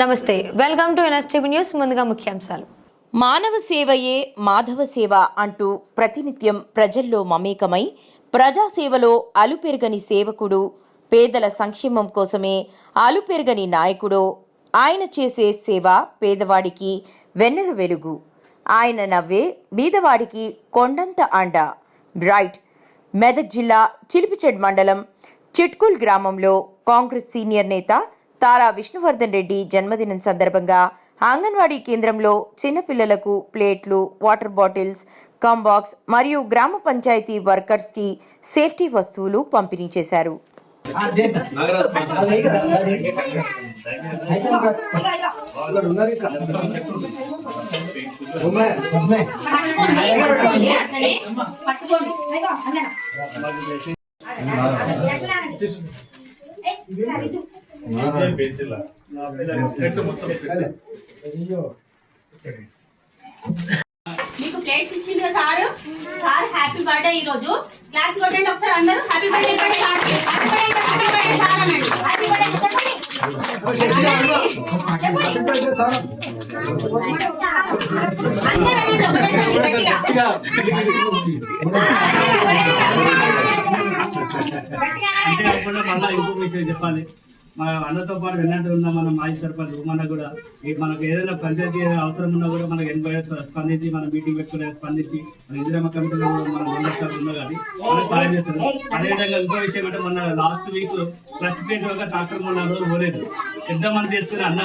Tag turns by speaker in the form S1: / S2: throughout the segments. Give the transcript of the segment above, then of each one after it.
S1: నమస్తే welcome to NSTV news ముందుగా ముఖ్యాంశాలు.
S2: మానవ సేవయే మాధవ సేవ అంటూ ప్రతినిత్యం ప్రజల్లో మమేకమై ప్రజాసేవలో అలుపెరగని సేవకుడు పేదల సంక్షేమం కోసమే అలుపెరగని నాయకుడో ఆయన చేసే సేవ పేదవాడికి వెన్నెల వెలుగు. ఆయన నవ్వే బీదవాడికి కొండంత అండ. బ్రైట్ మెదక్ జిల్లా చిలిపిచెడ్ మండలం చిట్కుల్ గ్రామంలో కాంగ్రెస్ సీనియర్ నేత తారా విష్ణువర్ధన్ రెడ్డి జన్మదినం సందర్భంగా అంగన్వాడీ కేంద్రంలో చిన్నపిల్లలకు ప్లేట్లు వాటర్ బాటిల్స్ కాంబాక్స్ మరియు గ్రామ పంచాయతీ వర్కర్స్కి సేఫ్టీ వస్తువులు పంపిణీ చేశారు.
S3: మీకు ప్లేట్స్ ఇచ్చింది కదా సార్? సార్ హ్యాపీ బర్త్డే ఈ రోజు క్లాస్ కొట్టండి ఒకసారి అందరూ. హ్యాపీ బర్త్డే సార్కి. హ్యాపీ బర్త్డే సార్ అనండి హ్యాపీ బర్త్డే
S4: విషయం చెప్పాలి. మన అన్నతో పాటు వెన్నట్టు ఉన్న మన మాజీ సర్పంచ్ మన కూడా ఈ మనకు ఏదైనా పంచాయతీ అవసరం ఉన్నా కూడా మనకు ఎనభై స్పందించి మన మీటింగ్ పెట్టుకునే స్పందించి మన ఇందిరమ్మ కమిటీలో కూడా మన మండలి ఉన్నా కానీ మనకు సాయం చేస్తారు. అదేవిధంగా ఇంకో విషయం అంటే మన లాస్ట్ వీక్ ప్రెసిడెంట్ ఒక డాక్టర్ మొన్న రోజు పోలేదు. పెద్ద మనసు చేసుకుని అన్న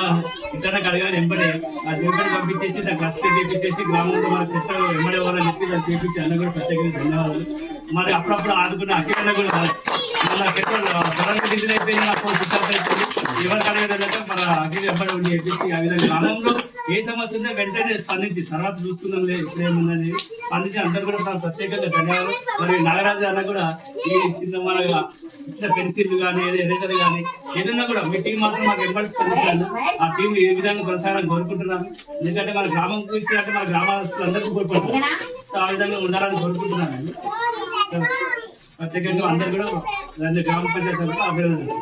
S4: ఇతరులకు అడగాలి వెంబడే ఆ వెంబడి పంపించేసి దాన్ని క్లచ్ ప్లేట్ చేపించేసి గ్రామంలో మన చెత్త వెంబడే వాళ్ళని చెప్పి దాన్ని చేపించి అన్న కూడా ప్రత్యేకంగా ధన్యవాదాలు. మరి అప్పుడప్పుడు ఆదుకున్న అక్కడ కూడా మన పెట్రోల్ పొలానికి డీజిల్ అయిపోయింది నాకు స్విచ్ ఆఫ్ అయిపోయింది ఎవరికి మన అగ్ని వెంబడి ఉండి చేపించి ఆ విధంగా గ్రామంలో ఏ సమస్య ఉందో వెంటనే స్పందించి తర్వాత చూసుకుందాం లేదు ఇప్పుడేముందని స్పందించి అందరూ కూడా చాలా ప్రత్యేకంగా ధన్యవాదాలు. మరి నాగరాజు అన్న కూడా ఈ చిన్న మన ఇచ్చిన పెన్సిల్ కానీ ఎరేజర్ కానీ ఏదైనా కూడా మీ టీం మాత్రం మాకు ఎంబడి స్పందించాను ఆ టీం ఏ విధంగా కొనసాగాలని కోరుకుంటున్నాను ఎందుకంటే మన గ్రామం గురించి అంటే మన గ్రామస్తులందరికీ కోరుకుంటున్నాను ఆ విధంగా ఉండాలని కోరుకుంటున్నాను. నేను. ప్రత్యేకంగా అందరు కూడా రెండు. గ్రామ పంచాయతీ అభినందనలు.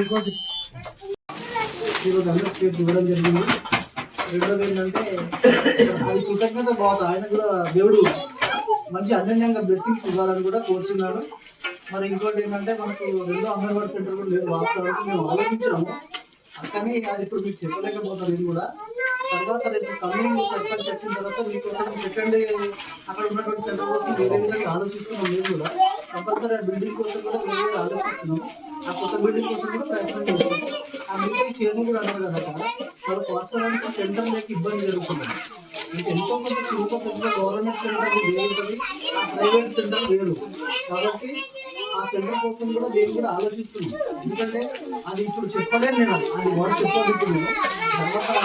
S5: ఇంకోటి. ఈరోజు అందరూ ప్లేట్ ఇవ్వడం జరిగింది. రెండోది ఏంటంటే అది కృతజ్ఞత బాధ ఆయన కూడా దేవుడు మంచి అన్యోన్యంగా బ్లెస్సింగ్స్ ఇవ్వాలని కూడా కోరుతున్నాడు మరి ఇంకోటి ఏంటంటే మనకు రెండో అంగన్వాడీ సెంటర్ కూడా లేదు. వాస్తవానికి మేము ఆలోచించాము. కానీ అది ఇప్పుడు మీకు చెప్పలేకపోతాను ఇది కూడా. తర్వాత రేపు కమ్యూనిటీ సర్పంచ్ వచ్చిన తర్వాత మీకోసం సెకండ్ అక్కడ ఉన్నటువంటి సెంటర్ కోసం వేరే విధంగా ఆలోచిస్తున్నాం మేము కూడా. కంపల్సరీ ఆ బిల్డింగ్ కోసం కూడా వేరే ఆలోచిస్తున్నాం. ఆ కొత్త బిల్డింగ్ కోసం కూడా ప్రయత్నం చేస్తున్నాం. ఆ మీటింగ్ చేయడం కూడా అన్నారు కదా అక్కడ వాస్తవానికి సెంటర్ లేక ఇబ్బంది జరుగుతుంది. ఎంతో కొంత చిరుక పెద్ద గవర్నమెంట్ సెంటర్ వేరుంటుంది ఆ ప్రైవేట్ సెంటర్ వేరు. కాబట్టి ఆ సెంటర్ కోసం కూడా నేను కూడా ఆలోచిస్తున్నాను ఎందుకంటే అది ఇప్పుడు చెప్పలేదు నేను. అది వాళ్ళు చెప్పాలి ఇప్పుడు. తర్వాత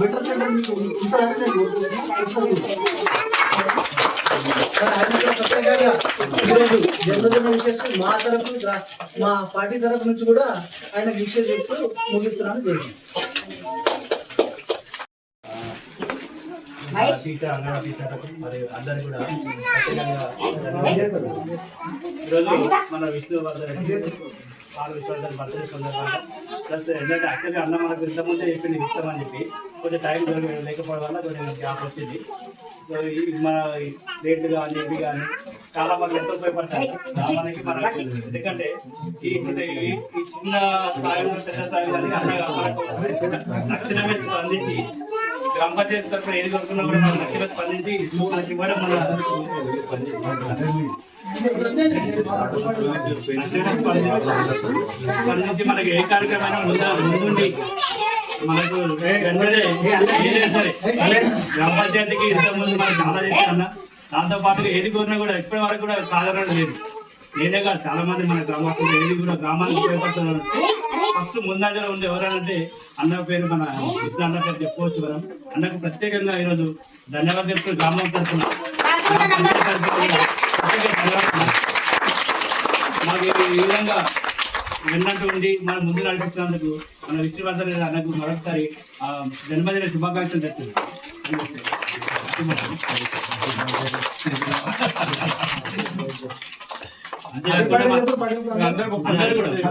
S5: బెటర్ సెంటర్ మీకు ఉంటుందని నేను ఆయన ఈరోజు జన్మదిన మా తరఫు మా పార్టీ తరఫు నుంచి కూడా ఆయన విషయం చెప్తూ ముగిస్తున్నాను. జరిగింది
S4: టీచర్ అంగన్వాడీ టీచర్లకు మరియు అందరు కూడా ఈరోజు మన విష్ణువర్ధన్ రెడ్డి వాళ్ళ విశ్వవర్ధన్ బర్త్డే సందర్భంగా ప్లస్ ఏంటంటే యాక్చువల్గా అన్న మనకు ఇంతకుముందే చెప్పింది ఇస్తామని చెప్పి కొంచెం టైం లేకపోవడం వల్ల కొంచెం గ్యాప్ వచ్చింది. సో ఈ మన రేట్లు కానీ ఇవి కానీ చాలా మంది ఎంతో ఉపయోగపడతారు మనకి ఎందుకంటే ఈ చిన్న స్థాయిలో పెద్ద స్థాయి కానీ అన్న మనకు తక్షణమే స్పందించి గ్రామ పంచాయతీ తరఫున ఏది కోరుకున్నా కూడా మనం స్పందించి మనకి ఇవ్వడం మన స్పందించి మనకి ఏ కార్యక్రమైనా ఉందా ముందుండి మనకు సరే గ్రామ పంచాయతీకి ఇంతకుముందు మనం చాలా చేస్తున్నా దాంతో పాటుగా ఏది కోరినా కూడా ఇప్పటి వరకు కూడా సాధారణ లేదు. నేనే కాదు చాలా మంది మన గ్రామస్తులు ఏది కూడా గ్రామానికి ఉపయోగపడుతున్నారు. ఫస్ట్ ముందంజలో ఉంది ఎవరంటే అన్న పేరు మన కృష్ణ అన్న పేరు చెప్పుకోవచ్చు మనం. అన్నకు ప్రత్యేకంగా ఈరోజు ధన్యవాదాలు చెప్తూ గ్రామం తరఫున మాకు ఈ విధంగా విన్నట్టు ఉండి మన ముందు నడిపిస్తున్నందుకు మన విశ్వవర్ధన్ అన్నకు మరొకసారి ఆ, జన్మదిన శుభాకాంక్షలు చెప్తుంది అందరూ కూడా